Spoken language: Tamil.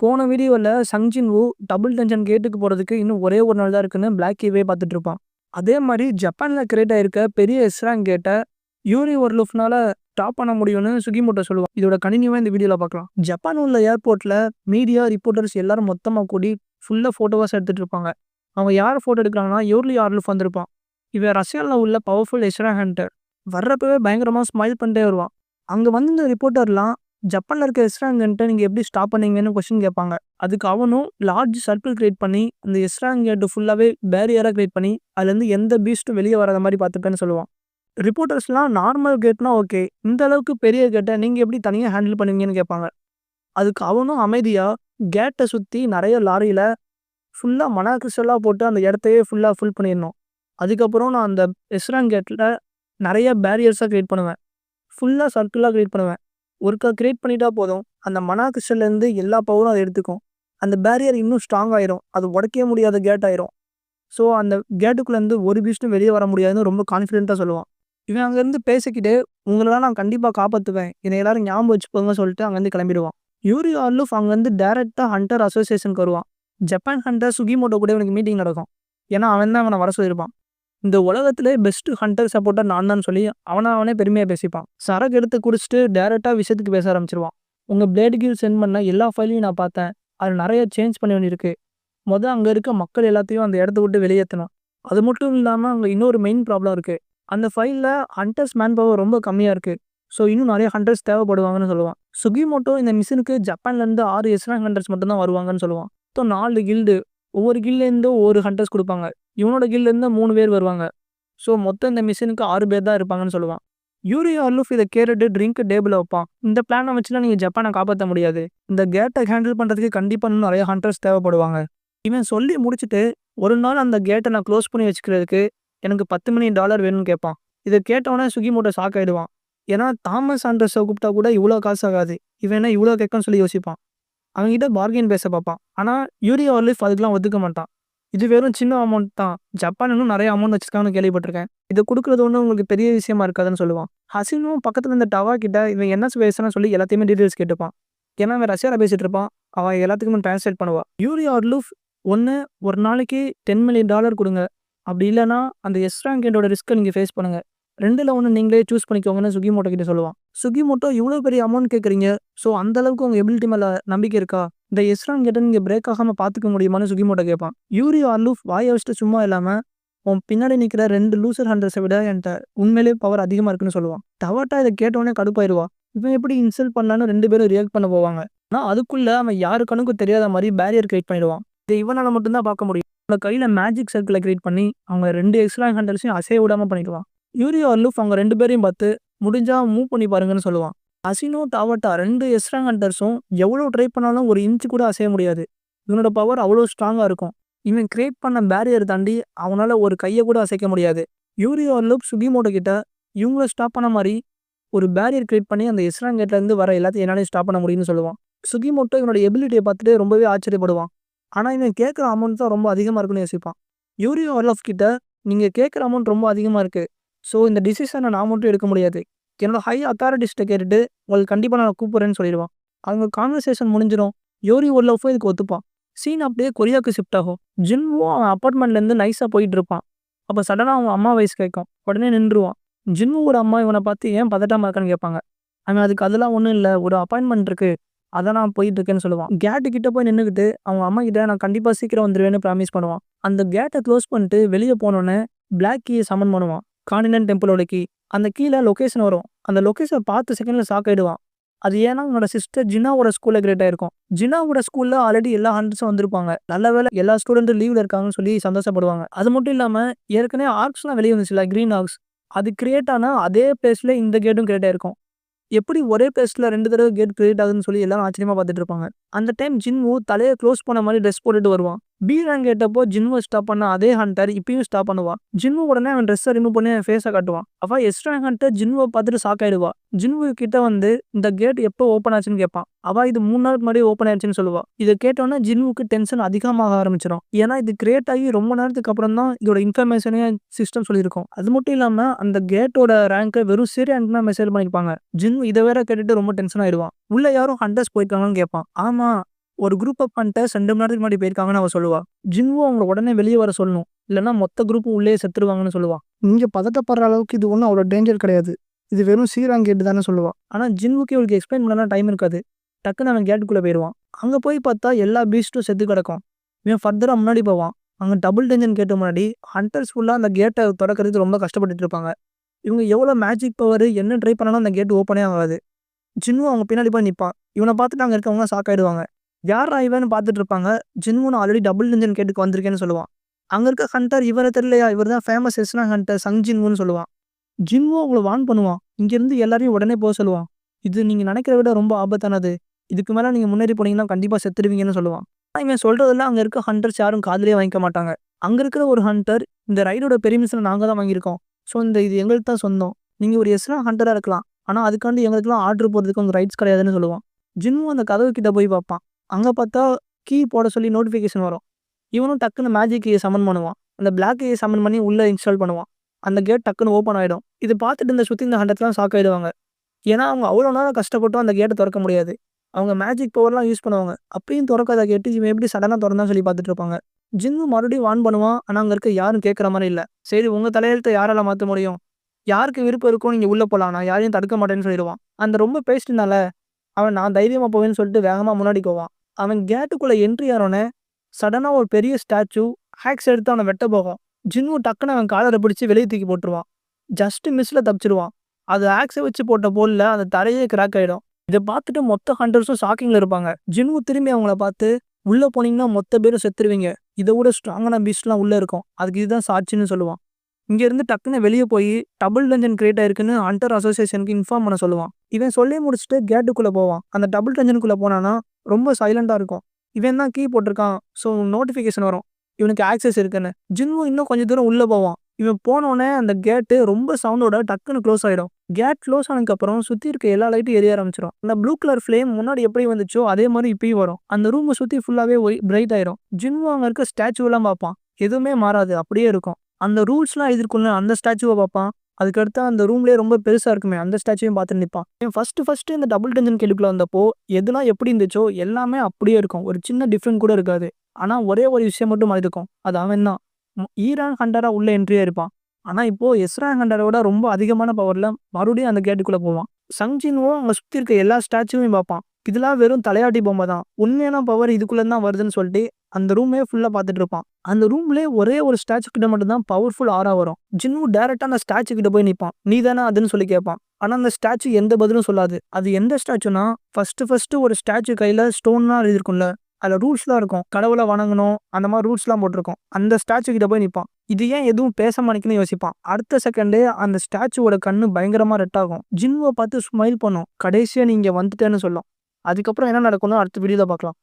போன வீடியோவில் சங்ஜின் ஊ டபுள் டென்ஷன் கேட்டுக்கு போகிறதுக்கு இன்னும் ஒரே ஒரு நாள் தான் இருக்குன்னு பிளாக் கீவே பார்த்துட்டு இருப்பான். அதே மாதிரி ஜப்பானில் கிரியேட் ஆயிருக்க பெரிய எஸ்ராங் கேட்டை யூரி ஒர்லுஃப்னால ஸ்டாப் பண்ண முடியும்னு சுகிமோட்டோ சொல்லுவான். இதோட கணினியாக இந்த வீடியோவில் பார்க்கலாம். ஜப்பான் உள்ள ஏர்போர்ட்டில் மீடியா ரிப்போர்ட்டர்ஸ் எல்லாரும் மொத்தமாக கூடி ஃபுல்லாக ஃபோட்டோவாஸ் எடுத்துகிட்டு இருப்பாங்க. அவங்க யார் ஃபோட்டோ எடுக்கிறாங்கன்னா யூர்லி ஆர்லுஃப் வந்திருப்பான். இவன் ரஷ்யாவில் உள்ள பவர்ஃபுல் எஸ்ரா ஹண்டர் வர்றப்பவே பயங்கரமாக ஸ்மைல் பண்ணிட்டே வருவான். அங்கே வந்து இந்த ரிப்போர்ட்டர்லாம் ஜப்பானில் இருக்க எஸ்ராங்கன்ட்டு நீங்கள் எப்படி ஸ்டாப் பண்ணீங்கன்னு கொஸ்டின் கேட்பாங்க. அதுக்கு அவனும் லார்ஜ் சர்க்கிள் கிரியேட் பண்ணி அந்த எஸ்ராங்கேட்டு ஃபுல்லாகவே பேரியராக கிரியேட் பண்ணி அதுலேருந்து எந்த பீஸ்ட்டும் வெளியே வராத மாதிரி பார்த்துப்பேன்னு சொல்லுவான். ரிப்போர்ட்டர்ஸ்லாம் நார்மல் கேட்னா ஓகே இந்த அளவுக்கு பெரிய கேட்டை நீங்கள் எப்படி தனியாக ஹேண்டில் பண்ணுவீங்கன்னு கேட்பாங்க. அதுக்கு அவனும் அமைதியாக கேட்டை சுற்றி நிறைய லாரியில் ஃபுல்லாக மன போட்டு அந்த இடத்தையே ஃபுல்லாக ஃபுல் பண்ணிடணும். அதுக்கப்புறம் நான் அந்த எஸ்ராங் கேட்டில் நிறைய பேரியர்ஸாக க்ரியேட் பண்ணுவேன். ஃபுல்லாக சர்க்கிளாக க்ரியேட் பண்ணுவேன். ஒருக்கா க்ரியேட் பண்ணிட்டா போதும். அந்த மனா எல்லா பவரும் அதை எடுத்துக்கும். அந்த பேரியர் இன்னும் ஸ்ட்ராங் ஆயிரும். அது உடைக்கவே முடியாத கேட் ஆயிரும். ஸோ அந்த கேட்டுக்குள்ளேருந்து ஒரு பீஸ்ட்டும் வெளியே வர முடியாதுன்னு ரொம்ப கான்ஃபிடென்ட்டாக சொல்லுவான். இவன் அங்கேருந்து பேசிக்கிட்டு உங்களெல்லாம் நான் கண்டிப்பாக காப்பாற்றுவேன் என்னை எல்லாரும் ஞாபகம் வச்சுப்போங்க சொல்லிட்டு அங்கேருந்து கிளம்பிடுவான். யூரி ஆர்லுஃப் அங்கேருந்து டேரெக்டாக ஹண்டர் அசோசியேஷனுக்கு வருவான். ஜப்பான் ஹண்டர் சுகிமோட்டோ கூட இவனுக்கு மீட்டிங் நடக்கும். ஏன்னா அவன் தான் அவனை வர சொல்லியிருப்பான். இந்த உலகத்துல பெஸ்ட் ஹண்டர் சப்போர்ட்டர் நான் தான் சொல்லி அவனை அவனே பெருமையாக பேசிப்பான். சரக்கு எடுத்து குடிச்சிட்டு டேரெக்டாக விஷயத்துக்கு பேச ஆரம்பிச்சிருவான். உங்கள் பிளேட் கீழ் சென்ட் பண்ண எல்லா ஃபைலையும் நான் பார்த்தேன். அது நிறைய சேஞ்ச் பண்ண வேண்டியிருக்கு மொதல் அங்கே இருக்க மக்கள் எல்லாத்தையும் அந்த இடத்த விட்டு வெளியேற்றணும் அது மட்டும் இல்லாமல் அங்கே இன்னொரு மெயின் ப்ராப்ளம் இருக்குது அந்த ஃபைலில் ஹண்டர்ஸ் மேன் பவர் ரொம்ப கம்மியாக இருக்குது ஸோ இன்னும் நிறைய ஹண்டர்ஸ் தேவைப்படுவாங்கன்னு சொல்லுவான். சுகிமோட்டோ இந்த மிஷினுக்கு ஜப்பான்லேருந்து ஆறு எஸ்ராங் ஹண்டர்ஸ் மட்டும் தான் வருவாங்கன்னு சொல்லுவான். ஸோ நாலு கில்டு ஒவ்வொரு கில்லேருந்தும் ஒவ்வொரு ஹண்டர்ஸ் கொடுப்பாங்க. இவனோட கில்லேருந்து மூணு பேர் வருவாங்க. ஸோ மொத்தம் இந்த மிஷினுக்கு ஆறு பேர் தான் இருப்பாங்கன்னு சொல்லுவான். யூரி அலுஃப் இதை கேட்டுட்டு ட்ரிங்க் டேபிள் வைப்பான். இந்த பிளானை வச்சுலாம் நீங்கள் ஜப்பானை காப்பாற்ற முடியாது. இந்த கேட்டை ஹேண்டில் பண்ணுறதுக்கு கண்டிப்பாக இன்னும் நிறைய ஹண்டர்ஸ் தேவைப்படுவாங்க. இவன் சொல்லி முடிச்சுட்டு ஒரு நாள் அந்த கேட்டை நான் க்ளோஸ் பண்ணி வச்சுக்கிறதுக்கு எனக்கு பத்து மில்லியன் டாலர் வேணும்னு கேட்பான். இதை கேட்டவொடனே சுகி மூட்டை ஷாக் ஆகிடுவான் ஏன்னா தாமஸ் ஆண்டர்ஸை கூப்பிட்டா கூட இவ்வளோ காசு ஆகாது. இவன் என்ன இவ்வளோ கேட்கன்னு சொல்லி யோசிப்பான். அவன்கிட்ட பார்கெயின் பேச பார்ப்பான். ஆனால் யூரியா ஆர்லிஃப் அதுக்கெலாம் ஒத்துக்க மாட்டான். இது வெறும் சின்ன அமௌண்ட் தான். ஜப்பான் இன்னும் நிறைய அமௌண்ட் வச்சிருக்காங்கன்னு கேள்விப்பட்டிருக்கேன். இதை கொடுக்குறது ஒன்றும் உங்களுக்கு பெரிய விஷயமா இருக்காதுன்னு சொல்லுவான். ஹசினும் பக்கத்தில் இருந்த டவா கிட்ட இவன் என்ன பேசுறான்னு சொல்லி எல்லாத்தையுமே டீட்டெயில்ஸ் கேட்டுப்பான். ஏன்னா அவன் ரஷ்யாவில் பேசிட்டு இருப்பான். அவன் எல்லாத்துக்குமே டிரான்ஸ்லேட் பண்ணுவான். யூரி ஆர்லூஃப் ஒன்று ஒரு நாளைக்கு டென் மில்லியன் டாலர் கொடுங்க. அப்படி இல்லைனா அந்த எஸ் ரேங்கோட ரிஸ்க்கை நீங்கள் ஃபேஸ் பண்ணுங்கள் ரெண்டில் ஒன்று நீங்களே சூஸ் பண்ணிக்கோங்கன்னு சுகிமோட்டோ கிட்ட சொல்லுவான். சுகிமோட்டோ இவ்வளோ பெரிய அமௌண்ட் கேட்குறீங்க ஸோ அந்த அளவுக்கு உங்கள் எபிலிட்டி மேலே நம்பிக்கை இருக்கா? இந்த எஸ்ரான் கிட்ட நீங்கள் பிரேக் ஆகாமல் பார்த்துக்க முடியுமான்னு சுகிமோட்ட கேட்பான் யூரி ஆர்லூஃப் வாயை வச்சுட்டு சும்மா இல்லாமல் உன் பின்னாடி நிற்கிற ரெண்டு லூசர் ஹண்ட்ரட்ஸை விட என்கிட்ட உண்மையிலே பவர் அதிகமாக இருக்குன்னு சொல்லுவான். டவாட்டா இதை கேட்டோடனே கடுப்பாயிருவா. இவன் எப்படி இன்சல்ட் பண்ணலான்னு ரெண்டு பேரும் ரியாக்ட் பண்ண போவாங்க. ஆனால் அதுக்குள்ளே அவன் யாரு கணக்கும் தெரியாத மாதிரி பேரியர் கிரியேட் பண்ணிடுவான். இதை இவனால் மட்டும்தான் பார்க்க முடியும். அவனோட கையில் மேஜிக் சர்க்கிளை கிரியேட் பண்ணி அவங்க ரெண்டு எக்ஸ்ட்ரா ஹண்ட்ரட்ஸையும் அசைய விடாமல் பண்ணிடுவான். யூரியோ ஆர்லூஃப் அவங்க ரெண்டு பேரையும் பார்த்து முடிஞ்சால் மூவ் பண்ணி பாருங்கன்னு சொல்லுவான். அசினோ டாவட்டா ரெண்டு எஸ்ட்ராங் ஹண்டர்ஸும் எவ்வளோ ட்ரை பண்ணாலும் ஒரு இன்ச்சு கூட அசைய முடியாது. இவனோட பவர் அவ்வளோ ஸ்ட்ராங்காக இருக்கும். இவன் கிரியேட் பண்ண பேரியர் தாண்டி அவனால் ஒரு கையை கூட அசைக்க முடியாது. யூரியோ ஆர்லூப் சுகிமோட்டோ கிட்ட இவங்கள ஸ்டாப் பண்ண மாதிரி ஒரு பேரியர் கிரியேட் பண்ணி அந்த எஸ்ராங் கேட்லேருந்து வர எல்லாத்தையும் என்னாலையும் ஸ்டாப் பண்ண முடியும்னு சொல்லுவான். சுகிமோட்டோ இவனோட எபிலிட்டியை பார்த்துட்டு ரொம்பவே ஆச்சரியப்படுவான். ஆனால் இவன் கேட்குற அமௌண்ட் தான் ரொம்ப அதிகமாக இருக்குன்னு யோசிப்பான். யூரியோ ஆர்லோஃப் கிட்ட நீங்கள் கேட்குற அமௌண்ட் ரொம்ப அதிகமாக இருக்குது ஸோ இந்த டிசிஷனை நான் மட்டும் எடுக்க முடியாது. என்னோட ஹை அத்தாரிட்டிஸ்ட்டை கேட்டுட்டு உங்களுக்கு கண்டிப்பாக நான் கூப்பிட்றேன்னு சொல்லிடுவான். அவங்க கான்வர்சேஷன் முடிஞ்சிடும் யோரி ஒர்லஃபும் இதுக்கு ஒத்துப்பான். சீன் அப்படியே கொரியாவுக்கு ஷிஃப்ட் ஆகும். ஜின்வும் அவன் அப்பார்ட்மெண்ட்லேருந்து நைஸாக போயிட்டு இருப்பான். அப்போ சடனாக அவன் அம்மா வயசு கேட்கும். உடனே நின்றுவான். ஜின்வோட அம்மா இவனை பார்த்து ஏன் பதட்டாமல் இருக்கான்னு கேட்பாங்க. அவன் அதுக்கு அதெல்லாம் ஒன்றும் இல்லை. ஒரு அப்பாயின்மெண்ட் இருக்குது அதை நான் போயிட்டு இருக்கேன்னு சொல்லுவான். கேட்டு கிட்ட போய் நின்றுக்கிட்டு அவங்க அம்மா கிட்ட நான் கண்டிப்பாக சீக்கிரம் வந்துடுவேன்னு ப்ராமிஸ் பண்ணுவான். அந்த கேட்டை க்ளோஸ் பண்ணிட்டு வெளியே போனோடனே பிளாக் கீயை சமன் பண்ணுவான். காண்டினன்ட் டெம்பிளோட கீ அந்த கீழே லொக்கேஷன் வரும். அந்த லொக்கேஷனை பார்த்து செகண்டில் ஷாக் ஆகிடுவான் அது ஏன்னா அவனோட சிஸ்டர் ஜினாவோட ஸ்கூலில் கிரேட் ஆயிருக்கும். ஜினாவோட ஸ்கூலில் ஆல்ரெடி எல்லா ஹண்ட்ரட்ஸும் வந்திருப்பாங்க. நல்ல வேலை எல்லா ஸ்டூடெண்ட்டும் லீவில் இருக்காங்கன்னு சொல்லி சந்தோஷப்படுவாங்க. அது மட்டும் இல்லாமல் ஏற்கனவே ஆர்க்ஸ்லாம் வெளியே வந்துச்சுல க்ரீன் ஆர்க்ஸ் அது கிரியேட் ஆனால் அதே பிளேஸில் இந்த கேட்டும் கிரியேட் ஆயிருக்கும். எப்படி ஒரே பிளேஸில் ரெண்டு தடவை கேட் கிரியேட் ஆகுதுன்னு சொல்லி எல்லாரும் ஆச்சரியமாக பார்த்துட்டு இருப்பாங்க. அந்த டைம் ஜின்வு தலையை க்ளோஸ் பண்ண மாதிரி ட்ரெஸ் போட்டுட்டு வருவான். பி ரேங்க் கேட்டப்போ ஜின்வை ஸ்டாப் பண்ண அதே ஹண்டர் இப்பயும் ஸ்டாப் பண்ணுவான். ஜின்வு உடனே அவன் ட்ரெஸ்ஸை ரிமூவ் பண்ணி அவன் ஃபேஸை காட்டுவான். அவள் எஸ் ரேங்க் ஹண்டர் ஜின்வை பார்த்துட்டு ஷாக் ஆயிடுவா. ஜின்வு கிட்ட வந்து இந்த கேட் எப்போ ஓப்பன் ஆச்சுன்னு கேட்பான் அவள் இது மூணு நாளுக்கு முன்னாடி ஓப்பன் ஆயிடுச்சுன்னு சொல்லுவா. இதை கேட்டோன்னே ஜின்வுக்கு டென்ஷன் அதிகமாக ஆரம்பிச்சிடும் ஏன்னா இது கிரியேட் ஆகி ரொம்ப நேரத்துக்கு அப்புறம் தான் இதோட இன்ஃபர்மேஷனே சிஸ்டம் சொல்லியிருக்கும். அது மட்டும் இல்லாமல் அந்த கேட்டோட ரேங்கை வெறும் சரி ரேங்க் தான் மெசேஜ் பண்ணியிருப்பாங்க ஜின்வு இதை வேற கேட்டுட்டு ரொம்ப டென்ஷன் ஆயிடுவான். உள்ள யாரும் ஹண்டர்ஸ் போயிருக்காங்கன்னு கேட்பான் ஆமா ஒரு குரூப் ஆஃப் ஹண்டர்ஸ் 2 மணி நேரத்துக்கு முன்னாடி போயிருக்காங்கன்னு அவ சொல்லுவா. ஜின்வோ அவங்கள உடனே வெளிய வர சொல்லணும். இல்லன்னா மொத்த குரூப்பும் உள்ளயே செத்துருவாங்கன்னு சொல்லுவா. இங்க பதட்டப்படுற அளவுக்கு இது ஒண்ணும் அவ்வளோ டேஞ்சர் கிடையாது. இது வெறும் சீராங் கேட் தான்னு சொல்லுவா. ஆனா ஜின்வுக்கு இவளுக்கு எக்ஸ்பிளைன் பண்ணலாம் டைம் இருக்காது. டக்குன்னு அவன் கேட்டுக்குள்ள போயிருவான். அங்க போய் பார்த்தா எல்லா பீஸ்ட்டும் செத்து கிடக்கும். இவன் ஃபர்தரா முன்னாடி போவான். அங்க டபுள் டஞ்சன் கேட்டு முன்னாடி ஹண்டர்ஸ் ஃபுல்லா அந்த கேட்ட தொறக்கறதுக்கு ரொம்ப கஷ்டப்பட்டுட்டு இருப்பாங்க. இவங்க எவ்வளோ மேஜிக் பவர் என்ன ட்ரை பண்ணாலும் அந்த கேட் ஓப்பனே ஆகாது. ஜின்வோ அவங்க பின்னாடி போய் நிப்பான். இவன பார்த்துட்டு அங்க இருக்கவங்கலாம் ஷாக் ஆயிடுவாங்க. யார்றா இவன்னு பார்த்துட்டு இருப்பாங்க. ஜின்முன் நான் ஆல்ரெடி டபுள் இன்ஜின் கேட்டுக்கு வந்திருக்கேன்னு சொல்லுவான். அங்கே இருக்க ஹண்டர் இவரை தெரியலையா? இவர் தான் ஃபேமஸ் எஸ்னா ஹண்டர் சங் ஜின்முன்னு சொல்லுவான். ஜின்வோ அவங்கள வார்ன் பண்ணுவான். இங்கேருந்து எல்லாரையும் உடனே போக சொல்லுவான். இது நீங்கள் நினைக்கிறத விட ரொம்ப ஆபத்தானது. இதுக்கு மேலே நீங்கள் முன்னேறி போனீங்கன்னா கண்டிப்பாக செத்துருவீங்கன்னு சொல்லுவான். ஆனால் இவன் சொல்றதெல்லாம் அங்கே இருக்க ஹண்டர்ஸ் யாரும் காதலே வாங்கிக்க மாட்டாங்க. அங்கே இருக்கிற ஒரு ஹண்டர் இந்த ரைடோட பெருமிஷனை நாங்கள் தான் வாங்கியிருக்கோம். ஸோ இந்த இது எங்களுக்கு தான் சொந்தம். நீங்கள் ஒரு எஸ்னா ஹண்டராக இருக்கலாம். ஆனால் அதுக்காண்டி எங்களுக்கெல்லாம் ஆர்டர் போகிறதுக்கு உங்கள் ரைட்ஸ் கிடையாதுன்னு சொல்லுவான். ஜின்மும் அந்த கதவு கிட்ட போய் பார்ப்பான். அங்கே பார்த்தா கீ போட சொல்லி நோட்டிஃபிகேஷன் வரும். இவனும் டக்குன்னு மேஜிக் கீயை சமன் பண்ணுவான். அந்த பிளாக் கீயை சமன் பண்ணி உள்ளே இன்ஸ்டால் பண்ணுவான். அந்த கேட் டக்குன்னு ஓப்பன் ஆகிடும் இது பார்த்துட்டு இந்த சுற்றி இந்த ஹண்ட்ரட்லாம் ஷாக் ஆகிடுவாங்க ஏன்னா அவங்க அவ்வளோ நேரம் கஷ்டப்பட்டும் அந்த கேட்டை திறக்க முடியாது. அவங்க மேஜிக் பவர்லாம் யூஸ் பண்ணுவாங்க. அப்பயும் திறக்காத கேட்டு இவன் எப்படி சடனாக திறந்தா சொல்லி பார்த்துட்டு இருப்பாங்க. ஜிம்மு மறுபடியும் வார்ன் பண்ணுவான். ஆனால் அங்கே இருக்க யாரும் கேட்கற மாதிரி இல்லை சரி உங்கள் தலையெழுத்தை யாரால மாற்ற முடியும்? யாருக்கு விருப்பம் இருக்கோ நீங்கள் உள்ளே போகலாம் நான் யாரையும் தடுக்க மாட்டேன்னு சொல்லிடுவான். அந்த ரொம்ப பேசிட்டனால அவன் நான் தைரியமாக போவேன்னு சொல்லிட்டு வேகமாக முன்னாடி போவான். அவன் கேட்டுக்குள்ள என்ட்ரி ஆனோனே சடனா ஒரு பெரிய ஸ்டாச்சு ஹேக்ஸ் எடுத்து அவனை வெட்ட போகும். ஜின்வோ டக்குன்னு அவன் காலரை பிடிச்சி வெளியே தூக்கி போட்டுருவான். ஜஸ்ட் மிஸ்ல தப்பிச்சிருவான். அது ஆக்ஸை வச்சு போட்ட போலில் அந்த தரையே கிராக் ஆயிடும். இதை பார்த்துட்டு மொத்த ஹண்டர்ஸும் ஷாக்கிங்கில் இருப்பாங்க. ஜின்வோ திரும்பி அவங்கள பார்த்து உள்ளே போனீங்கன்னா மொத்த பேரும் செத்துருவீங்க. இதை விட ஸ்ட்ராங்கான பீஸ்ட்லாம் உள்ளே இருக்கும். அதுக்கு இதுதான் சாட்சின்னு சொல்லுவான். இங்கேருந்து டக்குன்னு வெளியே போய் டபுள் டஞ்சன் கிரியேட் ஆயிருக்குன்னு ஹண்டர் அசோசியேஷனுக்கு இன்ஃபார்ம் பண்ண சொல்லுவான். இவன் சொல்லி முடிச்சுட்டு கேட்டுக்குள்ளே போவான். அந்த டபுள் டஞ்சனுக்குள்ளே போனான்னா ரொம்ப சைலண்டாக இருக்கும். இவன் தான் கீ போட்டிருக்கான். ஸோ நோட்டிஃபிகேஷன் வரும். இவனுக்கு ஆக்சஸ் இருக்குன்னு. ஜின்வோ இன்னும் கொஞ்சம் தூரம் உள்ளே போவான். இவன் போனோடனே அந்த கேட்டு ரொம்ப சவுண்டோட டக்குன்னு க்ளோஸ் ஆகிடும் கேட் க்ளோஸ் ஆனதுக்கப்புறம் சுற்றி இருக்க எல்லா லைட்டும் எரிய ஆரம்பிச்சிடும் அந்த ப்ளூ கலர் ஃப்ளேம் முன்னாடி எப்படி வந்துச்சோ அதே மாதிரி இப்பயும் வரும். அந்த ரூமை சுற்றி ஃபுல்லாகவே ஒய் பிரைட் ஆயிரும். ஜின்வோ அங்கே இருக்க ஸ்டாச்சுவெல்லாம் பார்ப்பான். எதுவுமே மாறாது. அப்படியே இருக்கும். அந்த ரூல்ஸ்லாம் எழுதியிருக்கும்ல அந்த ஸ்டாச்சுவை பார்ப்பான். அதுக்கடுத்து அந்த ரூம்லேயே ரொம்ப பெருசாக இருக்குமே அந்த ஸ்டாச்சுவையும் பார்த்துட்டு நிற்பான் இவன் ஃபஸ்ட்டு ஃபஸ்ட்டு இந்த டபுள் டென்ஷன் கேட்டுக்குள்ள வந்தப்போ எதுனா எப்படி இருந்துச்சோ எல்லாமே அப்படியே இருக்கும். ஒரு சின்ன டிஃப்ரெண்ட் கூட இருக்காது. ஆனால் ஒரே ஒரு விஷயம் மட்டும் மாறி இருக்கும். அது அவன் தான். ஈரான் ஹண்டரா உள்ள என்ட்ரியாக இருப்பான் ஆனால் இப்போ எஸ்ரான் ஹண்டரோட விட ரொம்ப அதிகமான பவரில் மறுபடியும் அந்த கேட்டுக்குள்ளே போவான். சங்ஜின்வோ அங்கே சுற்றி இருக்க எல்லா ஸ்டாச்சுவையும் பார்ப்பான். இதெல்லாம் வெறும் தலையாட்டி பொம்மை தான். உண்மையான பவர் இதுக்குள்ளே தான் வருதுன்னு சொல்லிட்டு அந்த ரூமே ஃபுல்லாக பார்த்துட்டு இருப்பான். அந்த ரூம்லயே ஒரே ஒரு ஸ்டாச்சு கிட்ட மட்டும் தான் பவர்ஃபுல் ஆரா வரும். ஜின்னு டேரெக்டாக அந்த ஸ்டாச்சு கிட்ட போய் நிற்பான் நீ தானே அதுன்னு சொல்லி கேட்பான். ஆனால் அந்த ஸ்டாச்சு எந்த பதிலும் சொல்லாது. அது எந்த ஸ்டாச்சுனா ஃபர்ஸ்ட் ஃபர்ஸ்ட் ஒரு ஸ்டாச்சு கையில் ஸ்டோன்லாம் எழுதிருக்கும்ல அதில் ரூல்ஸ்லாம் இருக்கும். கடவுளை வணங்கணும். அந்த மாதிரி ரூல்ஸ்லாம் போட்டிருக்கும். அந்த ஸ்டாச்சு கிட்ட போய் நிற்பான் இது ஏன் எதுவும் பேச மாட்டேங்குன்னு யோசிப்பான். அடுத்த செகண்டே அந்த ஸ்டாச்சுவோட கண்ணு பயங்கரமாக ரெட் ஆகும். பார்த்து ஸ்மைல் பண்ணும். கடைசியாக நீங்கள் வந்துட்டேன்னு சொல்லும். அதுக்கப்புறம் என்ன நடக்கும்னு அடுத்த வீடியோவில் பார்க்கலாம்.